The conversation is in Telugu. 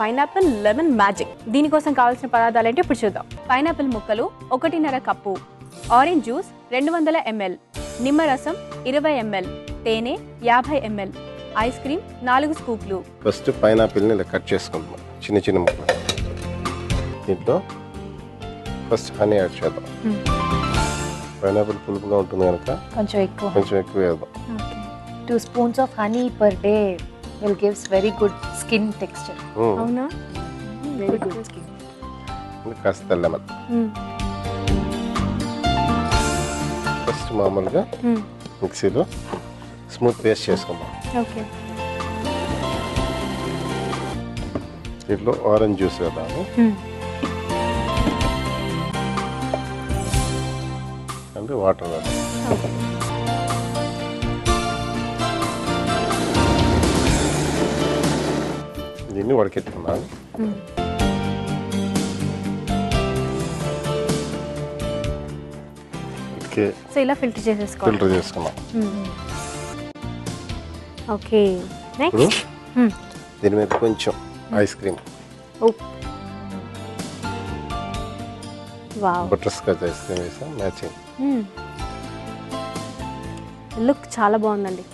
Pineapple lemon magic. దీనికోసం కావాల్సిన పదార్థాలు ఏంటి ఇప్పుడు చూద్దాం. పైనాపిల్ ముక్కలు ఒకటిన్నర కప్పు. ఆరెంజ్ జ్యూస్ రెండు వందల ఎంఎల్. నిమ్మరసం ఇరవై ఎంఎల్. తేనె యాభై ఎంఎల్. ఐస్ క్రీమ్ నాలుగు స్కూప్లు. ఫస్ట్ పైనాపిల్ని ఇలా కట్ చేసుకుందాం. చిన్న చిన్న ముక్కలు. దీంట్లో ఫస్ట్ హనీ యాడ్ చేద్దాం. పైనాపిల్ పులుపుగా ఉంటుంది కనుక కొంచెం ఎక్కువ. కొంచెం ఎక్కువ వేద్దాం. Two spoons of honey per day. Will gives very good skin texture. అవునా? వెరీ గుడ్ స్కిన్ కాస్త లెమన్. ఫస్ట్ మామూలుగా మ్మ్. మిక్సీలో స్మూత్ పేస్ట్ చేసుకుందాం. ఓకే. దీంట్లో ఆరెంజ్ జ్యూస్ వేద్దాము. అంటే వాటర్ వేద్దాం. దీన్ని ఉడకెట్టుకున్నాను సో ఇలా ఫిల్టర్ చేసుకున్నాం. ఓకే. ఇప్పుడు. దీని మీద కొంచెం ice cream. Butterscotch ice cream వేసాం. మ్యాచింగ్. లుక్ చాలా బాగుందండి.